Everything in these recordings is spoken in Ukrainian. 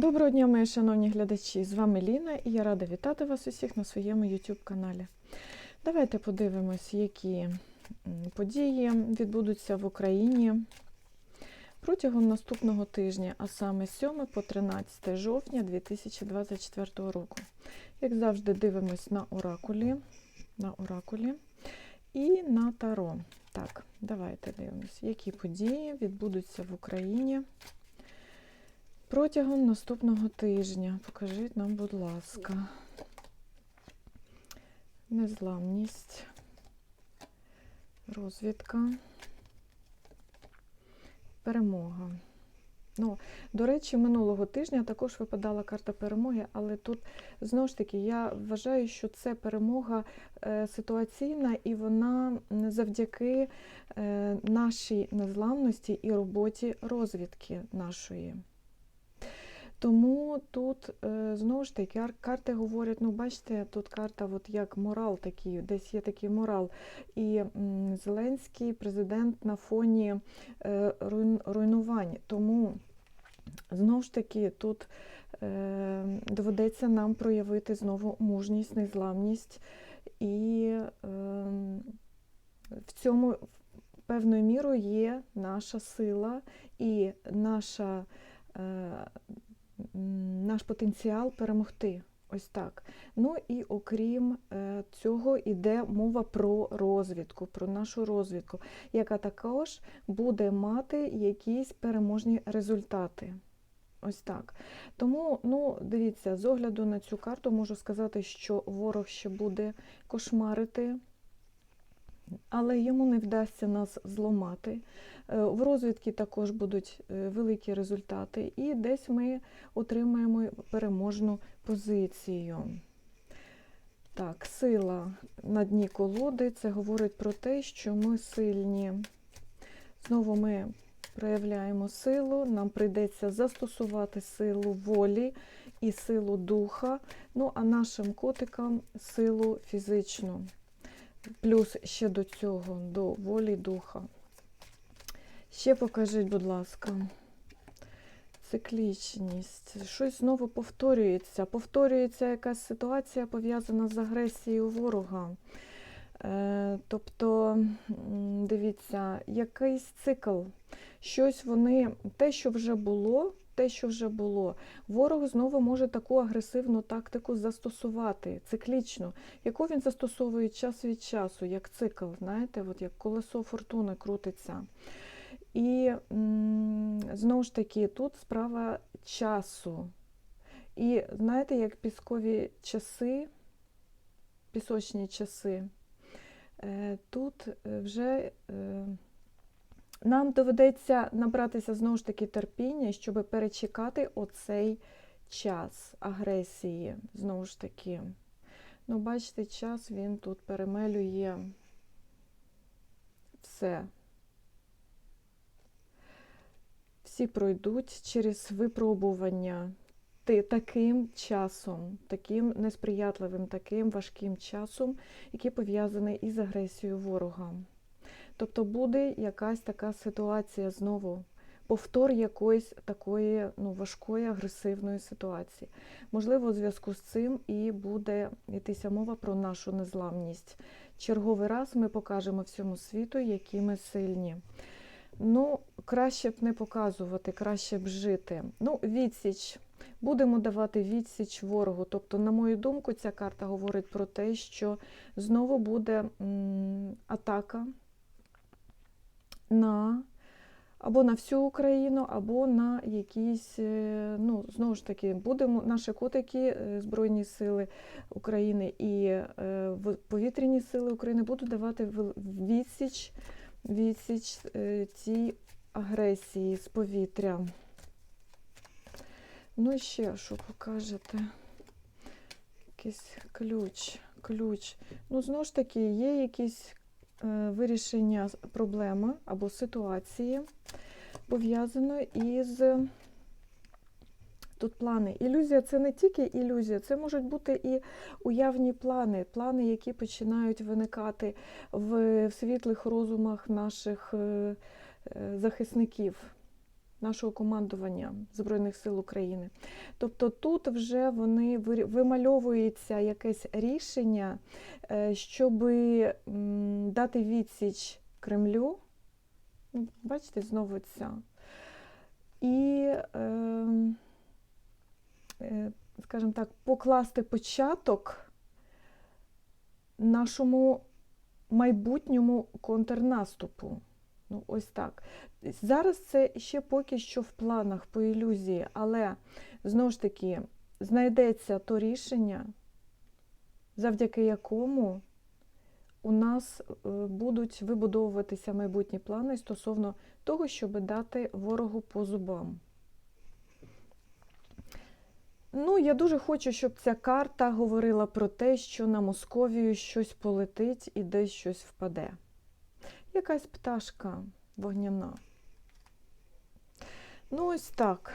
Доброго дня, мої шановні глядачі! З вами Ліна і я рада вітати вас усіх на своєму YouTube каналі. Давайте подивимось, які події відбудуться в Україні протягом наступного тижня, а саме 7 по 13 жовтня 2024 року. Як завжди, дивимось на оракулі, на оракулі і на таро. Так, давайте дивимось, які події відбудуться в Україні. Протягом наступного тижня покажіть нам, будь ласка, незламність, розвідка, перемога. Ну, до речі, минулого тижня також випадала карта перемоги, але тут знову ж таки я вважаю, що це перемога е, ситуаційна і вона завдяки е, нашій незламності і роботі розвідки нашої. Тому тут е, знову ж таки карти говорять, ну бачите, тут карта от як морал такий, десь є такий морал. І Зеленський президент на фоні е, руйнувань. Тому знову ж таки тут е, доведеться нам проявити знову мужність, незламність. І е, в цьому певною мірою є наша сила і наша. Наш потенціал перемогти. Ось так. Ну і окрім е, цього, йде мова про розвідку, про нашу розвідку, яка також буде мати якісь переможні результати. Ось так. Тому, ну, дивіться, з огляду на цю карту можу сказати, що ворог ще буде кошмарити, але йому не вдасться нас зламати. Е, В розвідці також будуть е, великі результати, і десь ми отримаємо переможну позицію. Так, сила на дні колоди це говорить про те, що ми сильні. Знову ми проявляємо силу, нам прийдеться застосувати силу волі і силу духа, ну а нашим котикам силу фізичну. Плюс ще до цього, до волі духа. Ще покажіть, будь ласка, циклічність. Щось знову повторюється. Повторюється якась ситуація пов'язана з агресією ворога. Е, Тобто, дивіться, якийсь цикл. Щось вони, те, що вже було, те, що вже було, ворог знову може таку агресивну тактику застосувати, циклічну, яку він застосовує час від часу, як цикл, знаєте, от як колесо фортуни крутиться. І знову ж таки, тут справа часу. І знаєте, як піскові часи, пісочні часи, е, тут е, вже е, нам доведеться набратися знову ж таки терпіння, щоб перечекати оцей час агресії. Знову ж таки. Ну, бачите, час він тут перемелює все. Всі пройдуть через випробування таким часом, таким несприятливим, таким важким часом, який пов'язаний із агресією ворога. Тобто буде якась така ситуація знову, повтор якоїсь такої ну, важкої агресивної ситуації. Можливо, у зв'язку з цим і буде йтися мова про нашу незламність. Черговий раз ми покажемо всьому світу, які ми сильні. Ну, краще б не показувати, краще б жити. Ну, відсіч. Будемо давати відсіч ворогу. Тобто, на мою думку, ця карта говорить про те, що знову буде м, атака на або на всю Україну, або на якісь, е, ну, знову ж таки, будемо наші котики, е, Збройні сили України і е, повітряні сили України будуть давати відсіч, відсіч цій агресії з повітря. Ну і ще що покажете? Якийсь ключ, ключ. Ну, знову ж таки, є якісь вирішення проблеми або ситуації, пов'язано із тут плани. Ілюзія це не тільки ілюзія, це можуть бути і уявні плани, плани, які починають виникати в, в світлих розумах наших е, е, захисників. Нашого командування Збройних сил України. Тобто тут вже вони вимальовується якесь рішення, е, щоб дати відсіч Кремлю. Ну, Бачите, знову ця. І, е, е, скажімо так, покласти початок нашому майбутньому контрнаступу. Ну, ось так. Зараз це ще поки що в планах по ілюзії, але знову ж таки знайдеться то рішення, завдяки якому у нас е, будуть вибудовуватися майбутні плани стосовно того, щоб дати ворогу по зубам. Ну, я дуже хочу, щоб ця карта говорила про те, що на Московію щось полетить і десь щось впаде. Якась пташка вогняна. Ну, ось так.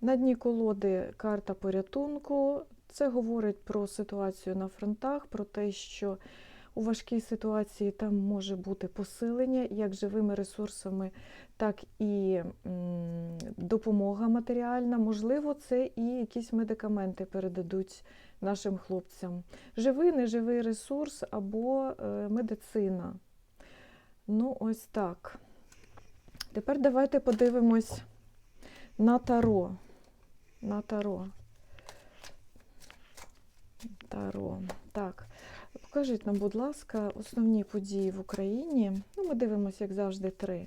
На дні колоди карта порятунку. Це говорить про ситуацію на фронтах, про те, що у важкій ситуації там може бути посилення як живими ресурсами, так і допомога матеріальна. Можливо, це і якісь медикаменти передадуть нашим хлопцям. Живий, неживий ресурс або е, медицина. Ну, ось так. Тепер давайте подивимось на таро. На таро. Таро. Так. Покажіть нам, будь ласка, основні події в Україні. Ну, ми дивимося, як завжди, три.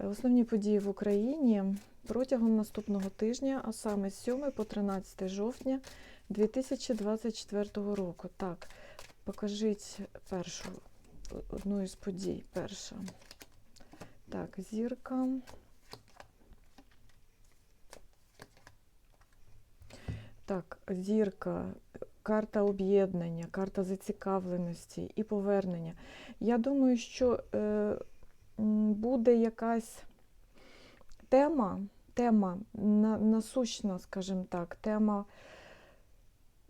Е, Основні події в Україні протягом наступного тижня, а саме з 7 по 13 жовтня 2024 року. Так, покажіть першу одну із подій. Перша. Так, зірка. Так, зірка, карта об'єднання, карта зацікавленості і повернення. Я думаю, що е, буде якась тема, тема насущна, скажімо так, тема,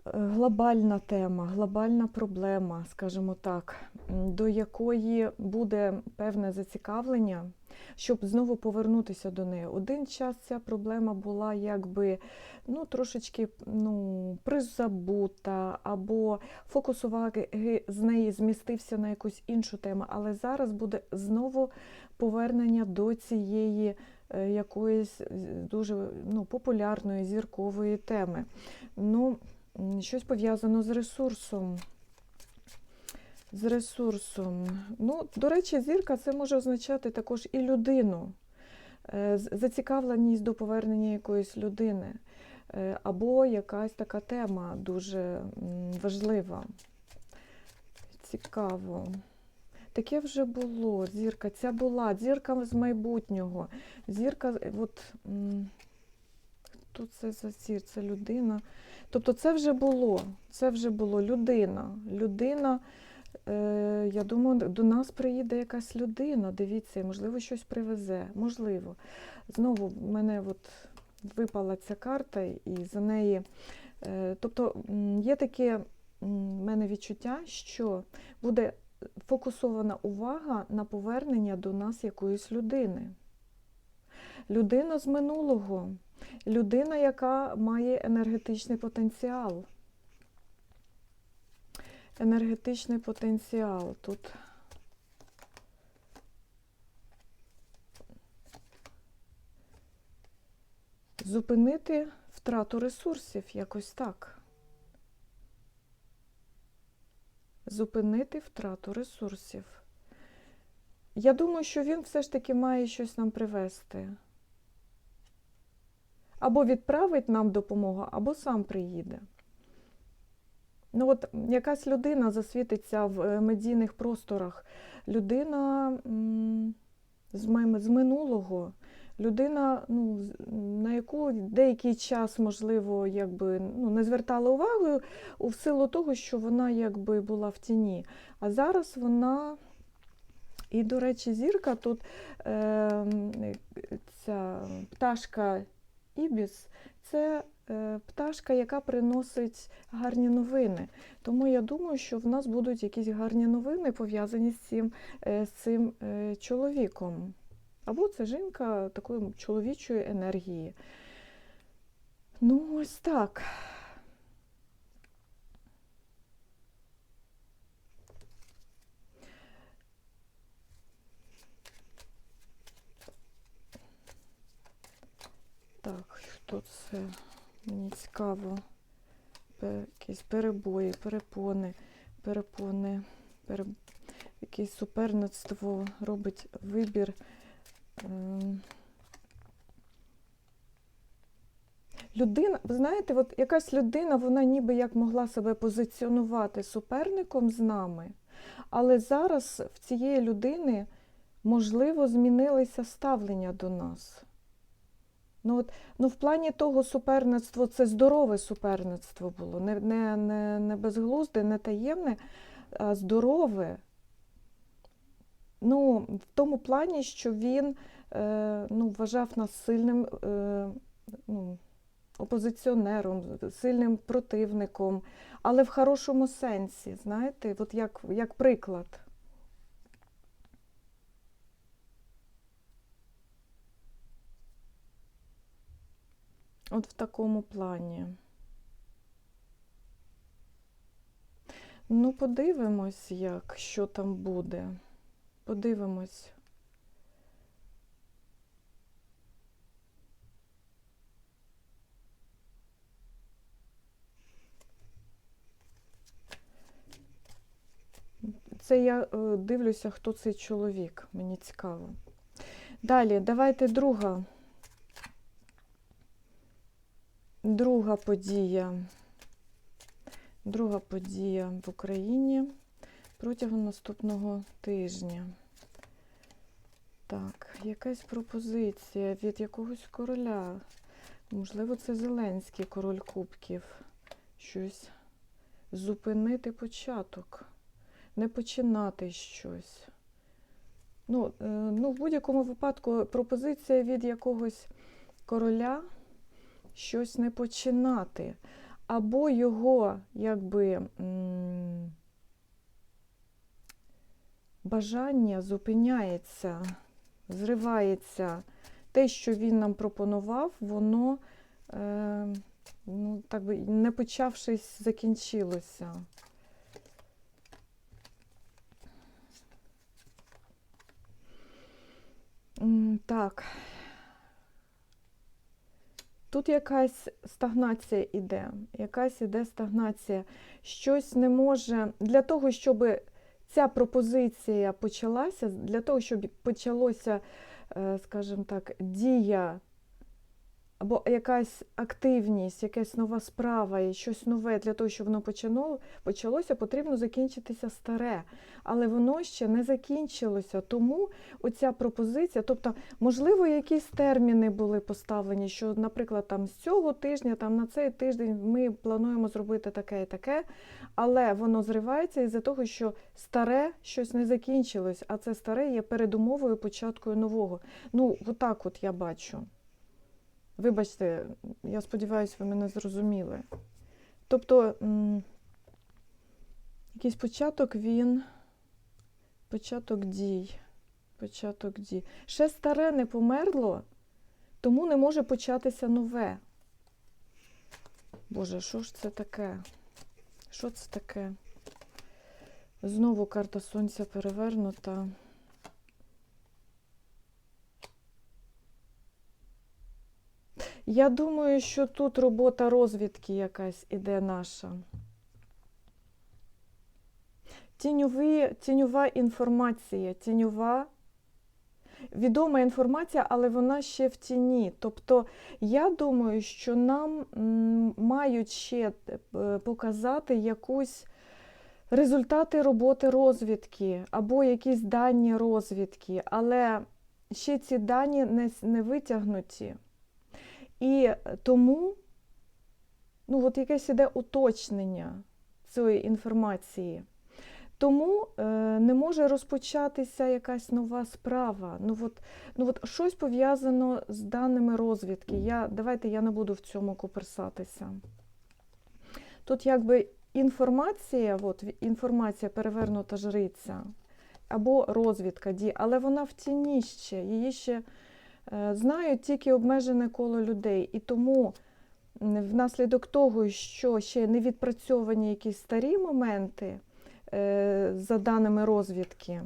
глобальна тема, глобальна проблема, скажімо так, до якої буде певне зацікавлення, щоб знову повернутися до неї. Один час ця проблема була якби ну, трошечки ну, призабута, або фокус уваги з неї змістився на якусь іншу тему, але зараз буде знову повернення до цієї е, якоїсь е, дуже ну, популярної зіркової теми. Ну, щось пов'язано з ресурсом. З ресурсом. Ну, до речі, зірка це може означати також і людину, Е, зацікавленість до повернення якоїсь людини, Е, або якась така тема дуже важлива. Цікаво. Таке вже було. Зірка, ця була, зірка з майбутнього. Зірка, е, от хто це за зір? Це людина. Тобто це вже було. Це вже було людина. Людина. Е, я думаю, до нас приїде якась людина, дивіться, можливо, щось привезе. Можливо. Знову в мене от випала ця карта, і за неї. е, Тобто є таке в мене відчуття, що буде фокусована увага на повернення до нас якоїсь людини. Людина з минулого, людина, яка має енергетичний потенціал. Енергетичний потенціал тут. Зупинити втрату ресурсів якось так. Зупинити втрату ресурсів. Я думаю, що він все ж таки має щось нам привезти. Або відправить нам допомогу, або сам приїде. Ну, от якась людина засвітиться в е, медійних просторах. Людина з, минулого, людина, ну, на яку деякий час, можливо, якби, ну, не звертала увагу у силу того, що вона якби була в тіні. А зараз вона. І, до речі, зірка тут е, ця пташка Ібіс це е, пташка, яка приносить гарні новини. Тому я думаю, що в нас будуть якісь гарні новини пов'язані з цим, е, з цим е, чоловіком. Або це жінка такої чоловічої енергії. Ну, ось так. Хто це? Мені цікаво. Якісь перебої, перепони, перепони, пере... якесь суперництво робить вибір. Ем... Людина, ви знаєте, от якась людина, вона ніби як могла себе позиціонувати суперником з нами, але зараз в цієї людини, можливо, змінилися ставлення до нас. Ну, от, ну, в плані того суперництво це здорове суперництво було, не, не, не, не безглузде, не таємне, а здорове. Ну, в тому плані, що він е, ну, вважав нас сильним е, ну, опозиціонером, сильним противником, але в хорошому сенсі, знаєте, от як, як приклад. От в такому плані. Ну, подивимось, як, що там буде. Подивимось. Це я е, дивлюся, хто цей чоловік. Мені цікаво. Далі, давайте друга. Друга подія. Друга подія в Україні протягом наступного тижня. Так, якась пропозиція від якогось короля. Можливо, це Зеленський король кубків. Щось зупинити початок, не починати щось. Ну, е, ну, в будь-якому випадку пропозиція від якогось короля щось не починати, або його якби бажання зупиняється, зривається. Те, що він нам пропонував, воно, е, ну, так би, не почавшись, закінчилося. Так. Тут якась стагнація іде, якась іде стагнація. Щось не може для того, щоб ця пропозиція почалася, для того, щоб почалося, е, скажімо так, дія або якась активність, якась нова справа і щось нове для того, щоб воно почало, почалося, потрібно закінчитися старе. Але воно ще не закінчилося. Тому оця пропозиція, тобто, можливо, якісь терміни були поставлені, що, наприклад, там з цього тижня, там на цей тиждень ми плануємо зробити таке і таке, але воно зривається із-за того, що старе щось не закінчилось, а це старе є передумовою початку нового. Ну, отак от я бачу. Вибачте, я сподіваюся, ви мене зрозуміли. Тобто, якийсь початок він, початок дій, початок дій. Ще старе не померло, тому не може початися нове. Боже, що ж це таке? Що це таке? Знову карта сонця перевернута. Я думаю, що тут робота розвідки якась іде наша. Тіньові, тіньова інформація, тіньова, відома інформація, але вона ще в тіні. Тобто, я думаю, що нам мають ще е, показати якусь результати роботи розвідки або якісь дані розвідки, але ще ці дані не, не витягнуті. І тому ну, от якесь іде уточнення цієї інформації. Тому е, не може розпочатися якась нова справа. Ну, от, ну, от щось пов'язано з даними розвідки. Я, давайте я не буду в цьому коперсатися. Тут якби інформація, от, інформація перевернута жриця. або розвідка діє, але вона в тіні ще, її ще знають тільки обмежене коло людей. І тому внаслідок того, що ще не відпрацьовані якісь старі моменти е, за даними розвідки,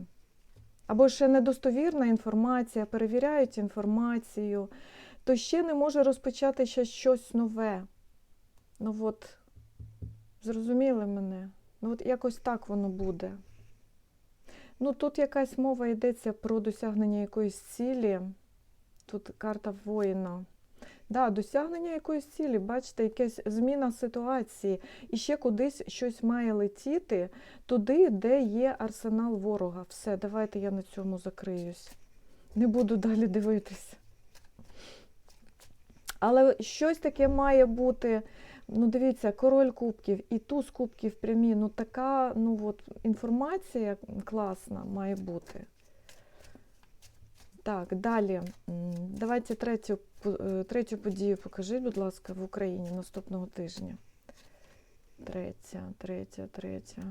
або ще недостовірна інформація, перевіряють інформацію, то ще не може розпочати ще щось нове. Ну от, зрозуміли мене? Ну от якось так воно буде. Ну тут якась мова йдеться про досягнення якоїсь цілі. Тут карта воїна. Да, досягнення якоїсь цілі, бачите, якась зміна ситуації. І ще кудись щось має летіти туди, де є арсенал ворога. Все, давайте я на цьому закриюсь. Не буду далі дивитися. Але щось таке має бути. Ну, дивіться, король кубків і туз кубків прямі. Ну, така ну, от, інформація класна має бути. Так, далі. Давайте третю, е, третю подію покажіть, будь ласка, в Україні наступного тижня. Третя, третя, третя.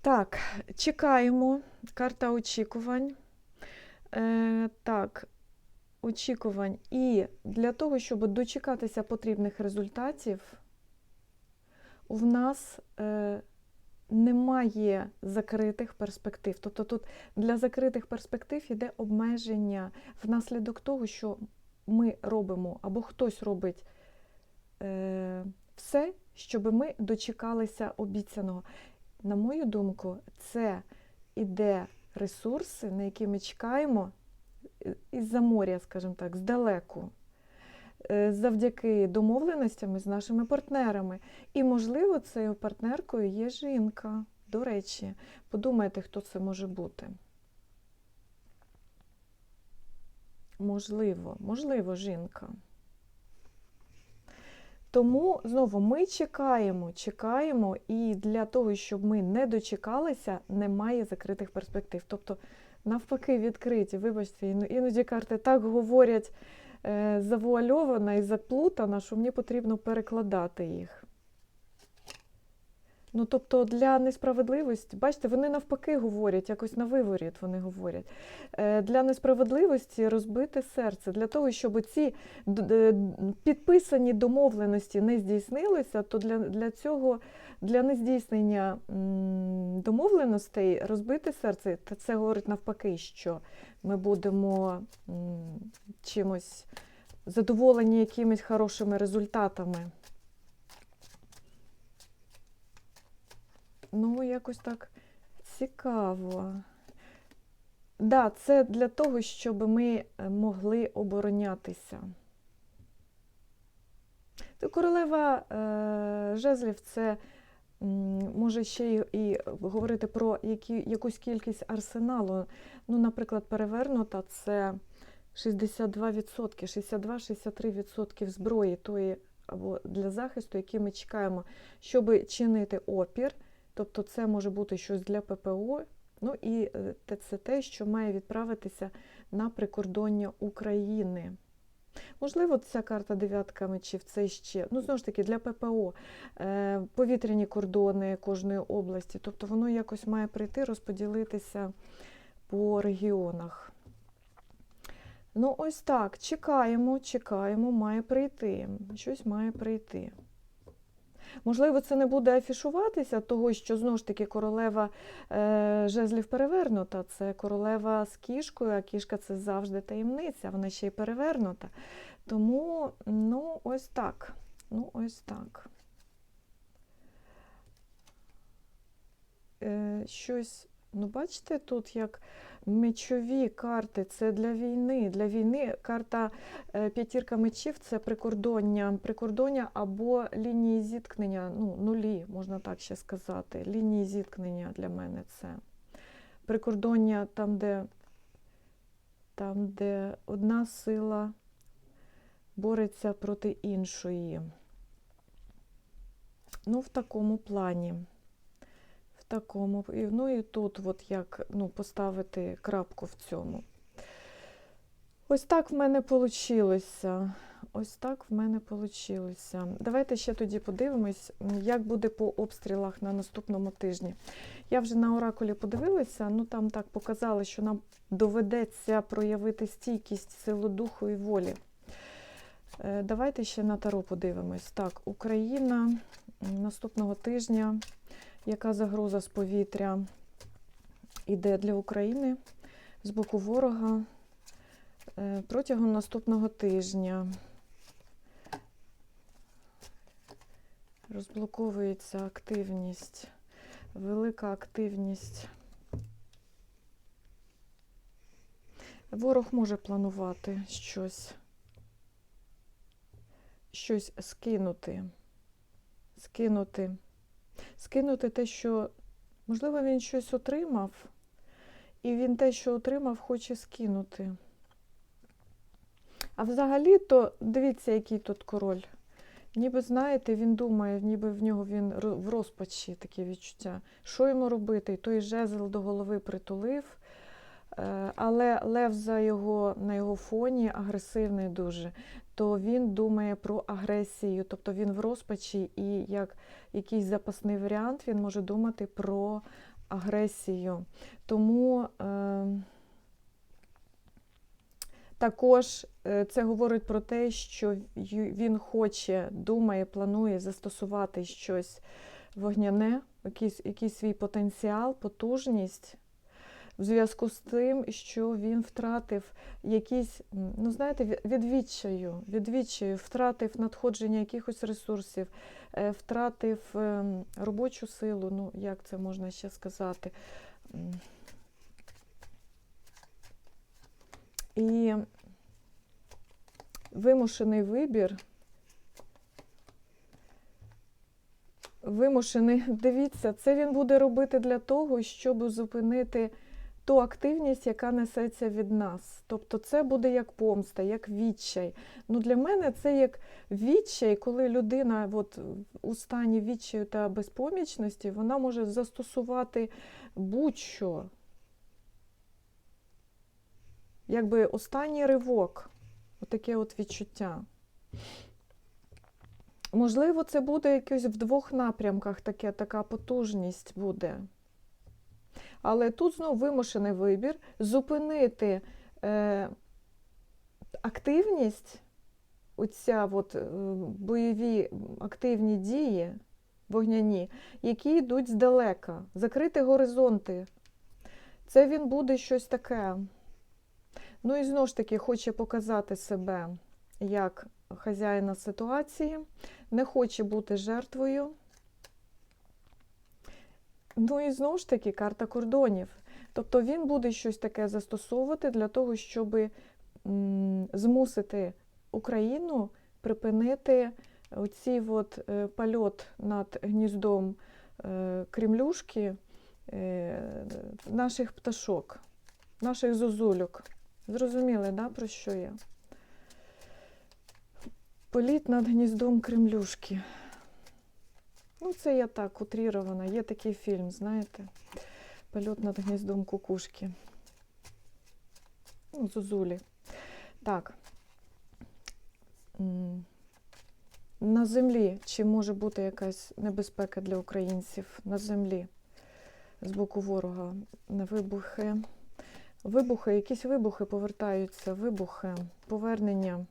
Так, чекаємо. Карта очікувань. Е, так, очікувань. І для того, щоб дочекатися потрібних результатів, в нас е, немає закритих перспектив. Тобто тут для закритих перспектив йде обмеження внаслідок того, що ми робимо або хтось робить е, все, щоб ми дочекалися обіцяного. На мою думку, це іде ресурси, на які ми чекаємо е, із-за моря, скажімо так, здалеку, завдяки домовленостям з нашими партнерами. І, можливо, цією партнеркою є жінка. До речі, подумайте, хто це може бути. Можливо, можливо, жінка. Тому знову ми чекаємо, чекаємо, і для того, щоб ми не дочекалися, немає закритих перспектив. Тобто, навпаки, відкриті. Вибачте, іноді карти так говорять е, завуальовано і заплутано, що мені потрібно перекладати їх. Ну, тобто для несправедливості, бачите, вони навпаки говорять, якось на виворіт вони говорять. Е, Для несправедливості розбите серце, для того, щоб ці д- підписані домовленості не здійснилися, то для, для цього, для нездійснення домовленостей розбите серце, та це говорить навпаки, що ми будемо чимось задоволені якимись хорошими результатами. Ну, якось так цікаво. Да, це для того, щоб ми е, могли оборонятися. Королева е, жезлів це може ще й, і говорити про які, якусь кількість арсеналу. Ну, наприклад, перевернута це 62%, 62-63% зброї тої або для захисту, які ми чекаємо, щоб чинити опір. Тобто це може бути щось для ППО. Ну і е, це те, що має відправитися на прикордоння України. Можливо, ця карта дев'ятка мечів це ще, ну знову ж таки, для ППО, е, повітряні кордони кожної області. Тобто воно якось має прийти, розподілитися по регіонах. Ну, ось так. Чекаємо, чекаємо, має прийти. Щось має прийти. Можливо, це не буде афішуватися, того, що знову ж таки королева е, жезлів перевернута. Це королева з кішкою, а кішка це завжди таємниця, вона ще й перевернута. Тому, ну, ось так. Ну, ось так. Е, щось, ну, бачите, тут як мечові карти, це для війни. Для війни карта е, п'ятірка мечів це прикордоння, прикордоння або лінії зіткнення, ну, нулі, можна так ще сказати. Лінії зіткнення для мене це. Прикордоння там, де, там, де одна сила бореться проти іншої. Ну, в такому плані. Такому. Ну і тут, от як ну, поставити крапку в цьому. Ось так в мене вийшло. Ось так в мене вийшло. Давайте ще тоді подивимось, як буде по обстрілах на наступному тижні. Я вже на оракулі подивилася, ну там так показали, що нам доведеться проявити стійкість, силу духу і волі. Е, Давайте ще на таро подивимось. Так, Україна наступного тижня. Яка загроза з повітря іде для України з боку ворога е, протягом наступного тижня? Розблоковується активність, велика активність. Ворог може планувати щось, щось скинути, скинути, скинути те, що, можливо, він щось отримав, і він те, що отримав, хоче скинути. А взагалі-то, дивіться, який тут король. Ніби, знаєте, він думає, ніби в нього він в розпачі таке відчуття. Що йому робити? І той жезл до голови притулив, е, але лев за його, на його фоні агресивний дуже, то він думає про агресію, тобто він в розпачі, і як якийсь запасний варіант він може думати про агресію. Тому е, також е, це говорить про те, що він хоче, думає, планує застосувати щось вогняне, якийсь, якийсь свій потенціал, потужність. В зв'язку з тим, що він втратив якісь, ну знаєте, ві- від відчаю, від відчаю, втратив надходження якихось ресурсів, е, втратив ем, робочу силу, ну як це можна ще сказати. І вимушений вибір. Вимушений, дивіться, це він буде робити для того, щоб зупинити ту активність, яка несеться від нас. Тобто це буде як помста, як відчай. Ну, для мене це як відчай, коли людина от, у стані відчаю та безпомічності, вона може застосувати будь-що. Якби останній ривок, отаке от відчуття. Можливо, це буде якось в двох напрямках таке, така потужність буде. Але тут знову вимушений вибір зупинити е, активність, оця от, е, бойові активні дії вогняні, які йдуть здалека, закрити горизонти. Це він буде щось таке. Ну і знову ж таки хоче показати себе як хазяїна ситуації, не хоче бути жертвою. Ну і знову ж таки карта кордонів. Тобто він буде щось таке застосовувати для того, щоб змусити Україну припинити оці от, е, польот над гніздом е, кремлюшки е, наших пташок, наших зозульок. Зрозуміли, да, про що я? Політ над гніздом кремлюшки. Ну, це я так утрірована. Є такий фільм, знаєте? Польот над гніздом кукушки. Зозулі. Так. На землі чи може бути якась небезпека для українців на землі з боку ворога? На вибухи. Вибухи, якісь вибухи повертаються, вибухи, повернення,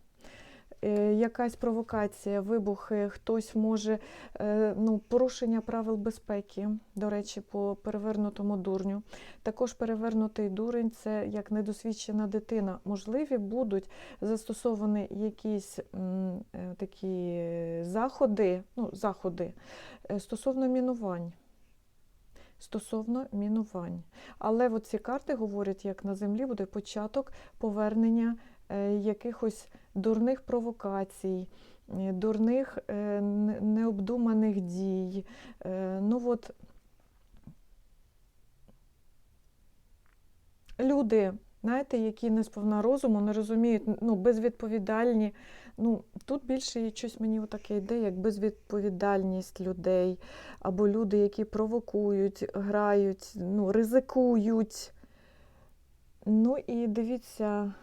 якась провокація, вибухи, хтось може, е, ну, порушення правил безпеки, до речі, по перевернутому дурню. Також перевернутий дурень це як недосвідчена дитина. Можливі будуть застосовані якісь м, е, такі заходи, ну, заходи е, стосовно мінувань. Стосовно мінувань. Але ці карти говорять, як на землі буде початок повернення е, якихось дурних провокацій, е, дурних е, необдуманих дій. Е, ну от люди, знаєте, які не сповна розуму, не розуміють, ну, безвідповідальні. Ну, тут більше щось мені таке йде, як безвідповідальність людей, або люди, які провокують, грають, ну, ризикують. Ну і дивіться,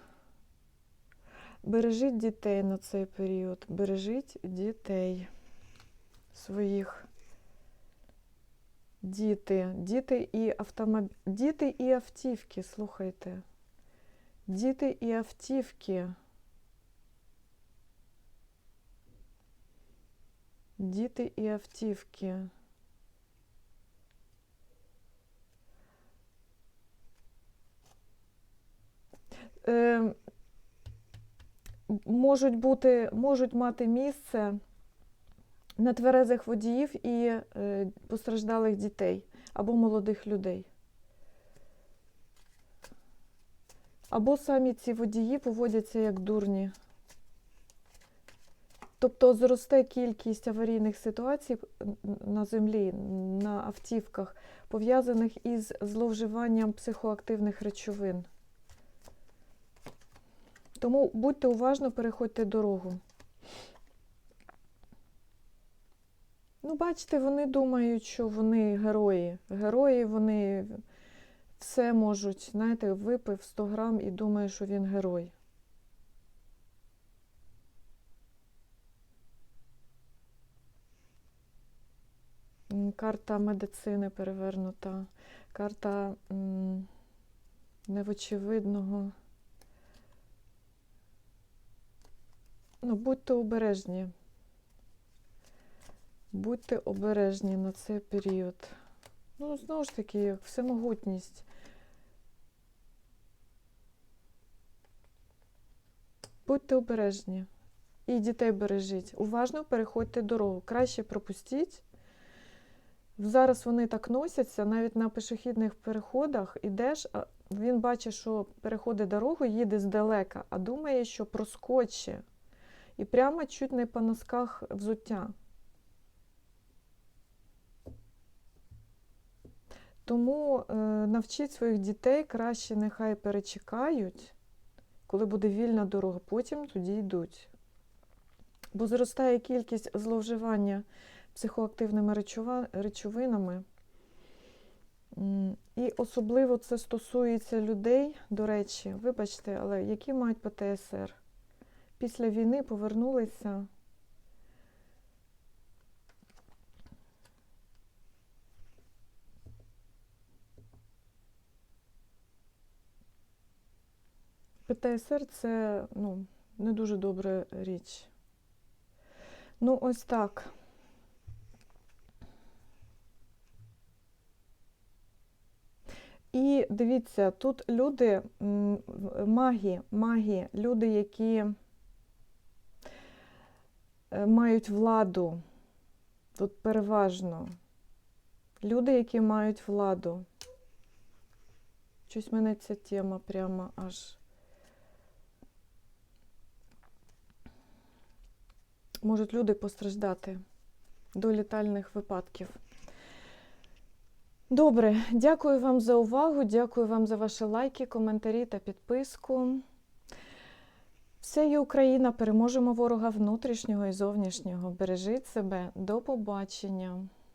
Бережіть дітей на цей період. Бережіть дітей своїх. Діти, діти і автомоб... діти і автівки, слухайте. Діти і автівки. Діти і автівки. Е, можуть бути, можуть мати місце нетверезих водіїв і е, постраждалих дітей або молодих людей. Або самі ці водії поводяться як дурні. Тобто зросте кількість аварійних ситуацій на землі, на автівках, пов'язаних із зловживанням психоактивних речовин. Тому будьте уважно, переходьте дорогу. Ну, бачите, вони думають, що вони герої. Герої, вони все можуть, знаєте, випив 100 грам і думає, що він герой. Карта медицини перевернута, карта невочевидного. Ну, будьте обережні. Будьте обережні на цей період. Ну, знову ж таки, всемогутність. Будьте обережні. І дітей бережіть. Уважно переходьте дорогу. Краще пропустіть. Зараз вони так носяться, навіть на пішохідних переходах ідеш, він бачить, що переходить дорогу, їде здалека, а думає, що проскоче. І прямо чуть не по носках взуття. Тому е, навчіть своїх дітей краще нехай перечекають, коли буде вільна дорога, потім тоді йдуть. Бо зростає кількість зловживання психоактивними речовинами. І особливо це стосується людей, до речі, вибачте, але які мають ПТСР. Після війни повернулися. ПТСР це ну, не дуже добра річ. Ну, ось так. І дивіться, тут люди, м, в- маги, маги, люди, які мають владу, тут переважно. Люди, які мають владу. Щось мене ця тема прямо аж. Можуть люди постраждати до літальних випадків. Добре, дякую вам за увагу, дякую вам за ваші лайки, коментарі та підписку. Все є Україна, переможемо ворога внутрішнього і зовнішнього. Бережіть себе, до побачення.